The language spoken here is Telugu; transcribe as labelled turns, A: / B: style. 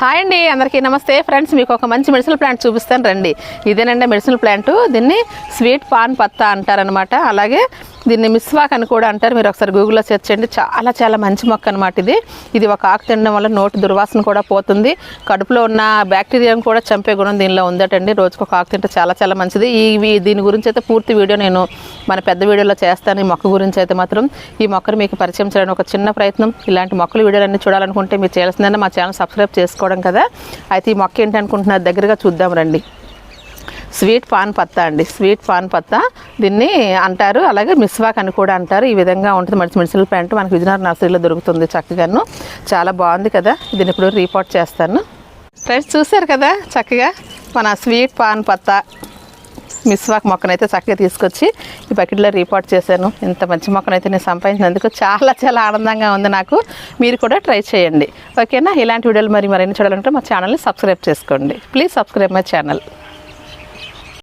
A: హాయ్ అండి అందరికీ నమస్తే. ఫ్రెండ్స్ మీకు ఒక మంచి మెడిసిన్ ప్లాంట్ చూపిస్తాను. రండి. ఇదేనండి మెడిసిన్ ప్లాంట్. దీన్ని స్వీట్ పాన్ పత్తా అంటారనమాట అలాగే దీన్ని మిస్వాక్ అని కూడా అంటారు. మీరు ఒకసారి గూగుల్లో సెర్చ్ చేయండి. చాలా చాలా మంచి మొక్క అనమాట ఇది. ఇది ఒక ఆకు తినడం వల్ల నోటి దుర్వాసన కూడా పోతుంది. కడుపులో ఉన్న బ్యాక్టీరియాను కూడా చంపే గుణం దీనిలో ఉందటండి. రోజుకు ఒక ఆకు తింటే చాలా చాలా మంచిది. ఈ దీని గురించి అయితే పూర్తి వీడియో నేను మన పెద్ద వీడియోలో చేస్తాను. ఈ మొక్క గురించి అయితే మాత్రం ఈ మొక్కను మీకు పరిచయం చేయడానికి ఒక చిన్న ప్రయత్నం. ఇలాంటి మొక్కలు వీడియోలన్నీ చూడాలనుకుంటే మీరు చేయాల్సిందంటే మా ఛానల్ సబ్స్క్రైబ్ చేసుకోవడం కదా? అయితే ఈ మొక్క ఏంటనుకుంటున్నారు దగ్గరగా చూద్దాం రండి. స్వీట్ పాన్ పత్తా అండి. స్వీట్ పాన్ పత్తా. దీన్ని అంటారు. అలాగే మిస్వాక్ అని కూడా అంటారు. ఈ విధంగా ఉంటుంది. మంచి మెడిసినల్ ప్యాంట్ మనకు విజయనగరం నర్సరీలో దొరుకుతుంది చక్కగాను. చాలా బాగుంది కదా? దీన్ని ఇప్పుడు రీపోర్ట్ చేస్తాను. ఫ్రెండ్స్ చూశారు కదా? చక్కగా మన స్వీట్ పాన్ పత్తా. మిస్వాక్ మొక్కనైతే చక్కగా తీసుకొచ్చి ఈ బకెట్లో రీపోర్ట్ చేశాను. ఇంత మంచి మొక్కనైతే నేను సంపాదించినందుకు చాలా చాలా ఆనందంగా ఉంది నాకు. మీరు కూడా ట్రై చేయండి. ఓకేనా ఇలాంటి వీడియోలు మరి మరిన్ని చూడాలంటే మా ఛానల్ని సబ్స్క్రైబ్ చేసుకోండి. Please subscribe my channel